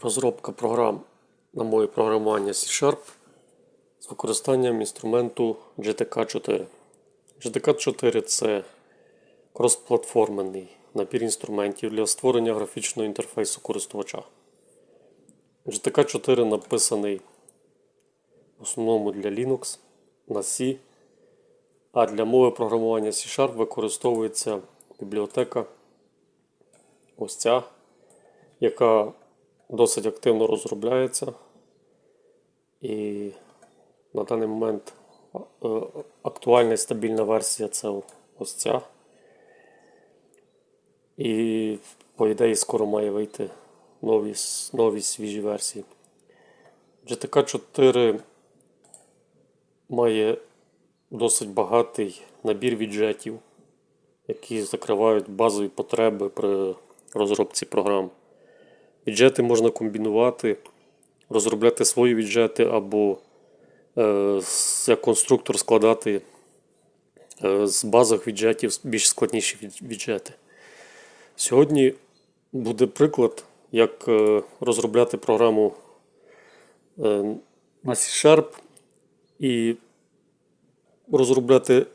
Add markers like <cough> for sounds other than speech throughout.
розробка програм на мові програмування C-Sharp з використанням інструменту GTK4. GTK4 це кросплатформений набір інструментів для створення графічного інтерфейсу користувача. GTK4 написаний в основному для Linux на C, а для мови програмування C-Sharp використовується бібліотека ось ця, яка досить активно розробляється. І на даний момент е, актуальна і стабільна версія це ось ця. І, по ідеї, скоро має вийти нові, нові свіжі версії. GTK 4 має досить багатий набір віджетів, які закривають базові потреби при розробці програм. Віджети можна комбінувати, розробляти свої віджети або е, як конструктор складати е, з базових віджетів більш складніші від- віджети. Сьогодні буде приклад, як е, розробляти програму е, на C-Sharp і розробляти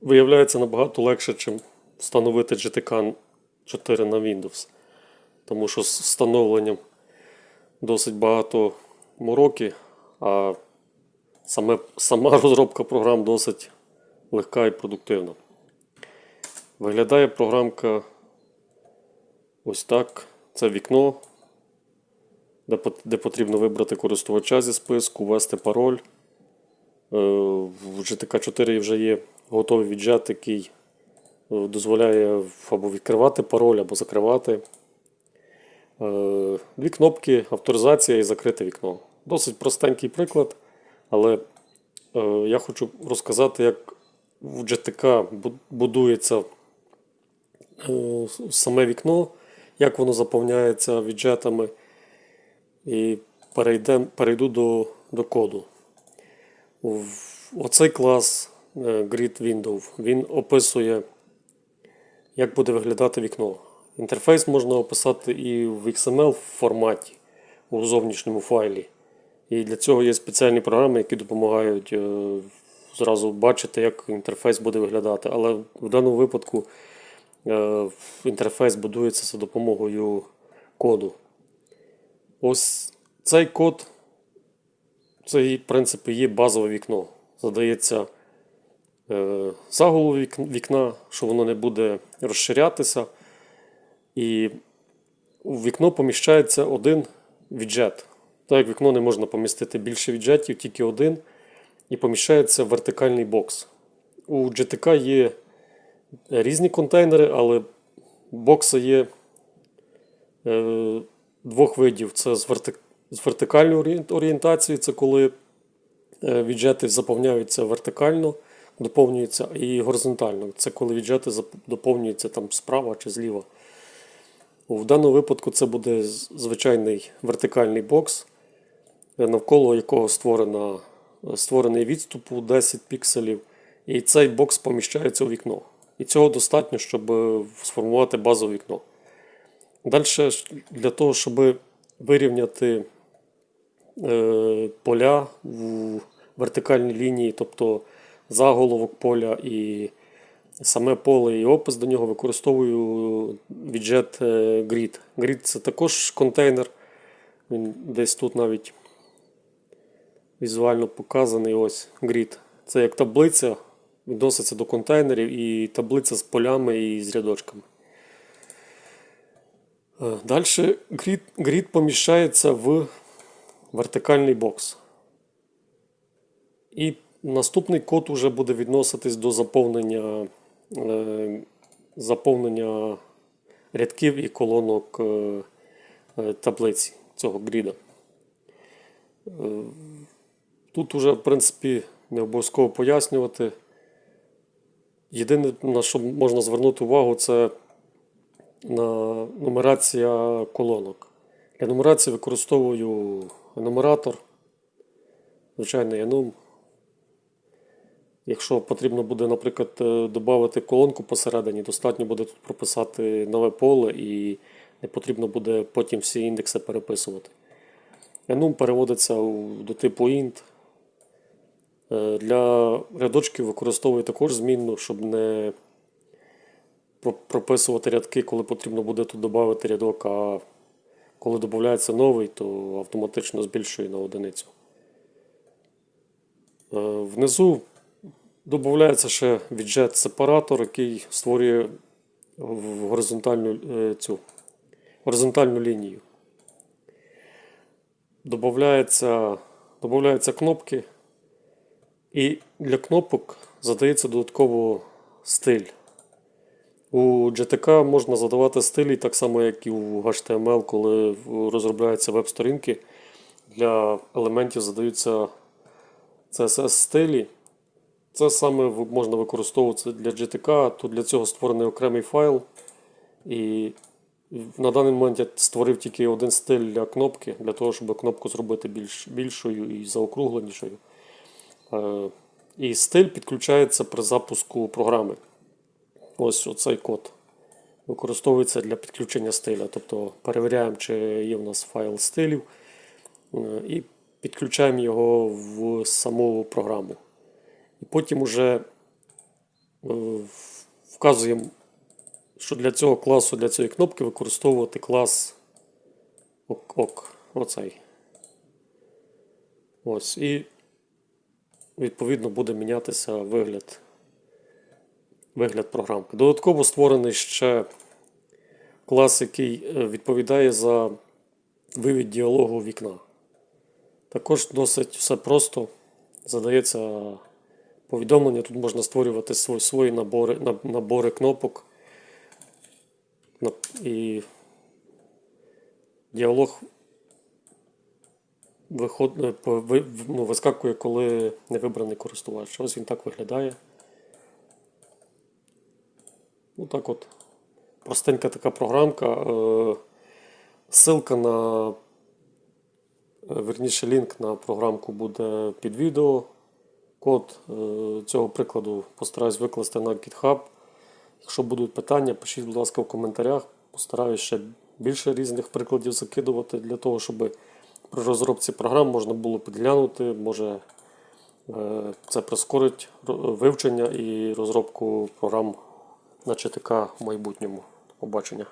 виявляється набагато легше, ніж встановити GTK 4 на Windows. Тому що з встановленням досить багато мороки, а саме, сама <laughs> розробка програм досить легка і продуктивна. Виглядає програмка ось так. Це вікно, де, потрібно вибрати користувача зі списку, ввести пароль. Е, В GTK 4 вже є готовий віджат, який е, дозволяє або відкривати пароль, або закривати. Е, Дві кнопки авторизація і закрите вікно. Досить простенький приклад, але е, я хочу розказати, як в GTK будується е, саме вікно, як воно заповняється віджетами. І перейдем, перейду до, до коду. Оцей клас Grid Window він описує, як буде виглядати вікно. Інтерфейс можна описати і в XML форматі у зовнішньому файлі. І для цього є спеціальні програми, які допомагають е, зразу бачити, як інтерфейс буде виглядати. Але в даному випадку е, інтерфейс будується за допомогою коду. Ось цей код це, в принципі, є базове вікно. Задається е, заголовок вікна, що воно не буде розширятися. І у вікно поміщається один віджет. Так як вікно не можна помістити більше віджетів, тільки один. І поміщається вертикальний бокс. У GTK є різні контейнери, але бокси є е, двох видів: це з, верти... з вертикальною орієнтацією, це коли е, віджети заповняються вертикально, доповнюються, і горизонтально. Це коли віджети доповнюються там справа чи зліва. В даному випадку це буде звичайний вертикальний бокс, е, навколо якого створена, створений відступ у 10 пікселів. І цей бокс поміщається у вікно. І цього достатньо, щоб е, сформувати базове вікно. Далі для того, щоб вирівняти е, поля в вертикальній лінії, тобто заголовок поля і саме поле і опис до нього використовую віджет е, Grid. Grid це також контейнер. Він десь тут навіть візуально показаний. Ось Grid. Це як таблиця, відноситься до контейнерів і таблиця з полями і з рядочками. Далі grid, grid поміщається в вертикальний бокс. І наступний код вже буде відноситись до заповнення, е, заповнення рядків і колонок е, е, таблиці цього гріда. Е, Тут уже, в принципі, не обов'язково пояснювати. Єдине, на що можна звернути увагу, це на нумерація колонок. Для нумерації використовую енумератор, звичайний enum. Якщо потрібно буде, наприклад, додати колонку посередині, достатньо буде тут прописати нове поле і Не потрібно буде потім всі індекси переписувати. Enum переводиться до типу int. Е, Для рядочків використовую також змінну, щоб не прописувати рядки, коли потрібно буде тут додати рядок, а коли додається новий, то автоматично збільшує на одиницю. Е, Внизу додається ще віджет сепаратор, який створює горизонтальну е, цю горизонтальну лінію. Добавляється, добавляються кнопки, і для кнопок задається додатково стиль. У GTK можна задавати стилі так само, як і у HTML, коли розробляються веб-сторінки. Для елементів задаються CSS стилі. Це саме можна використовувати для GTK, то для цього створений окремий файл. І на даний момент я створив тільки один стиль для кнопки, для того, щоб кнопку зробити більш, більшою і заокругленішою. Е, І стиль підключається при запуску програми. Ось оцей код. Використовується для підключення стиля. Тобто перевіряємо, чи є в нас файл стилів, е, і підключаємо його в саму програму. І потім уже е, вказуємо, що для цього класу, для цієї кнопки використовувати клас ок, ок оцей. Ось. І відповідно буде мінятися вигляд, вигляд програмки. Додатково створений ще клас, який е, відповідає за вивід діалогу вікна. Також досить все просто. Задається повідомлення. Тут можна створювати свої, свої набори, набори кнопок. І діалог виход, е, ну, вискакує, коли не вибраний користувач. Ось він так виглядає. Ну так от. Простенька така програмка. Е, Ссылка на, е, верніше, лінк на програмку буде під відео. Код е, цього прикладу постараюсь викласти на GitHub. Якщо будуть питання, пишіть, будь ласка, в коментарях. Постараюсь ще більше різних прикладів закидувати для того, щоб при розробці програм можна було підглянути, може е, це прискорить вивчення і розробку програм на ЧТК в майбутньому. Побачення.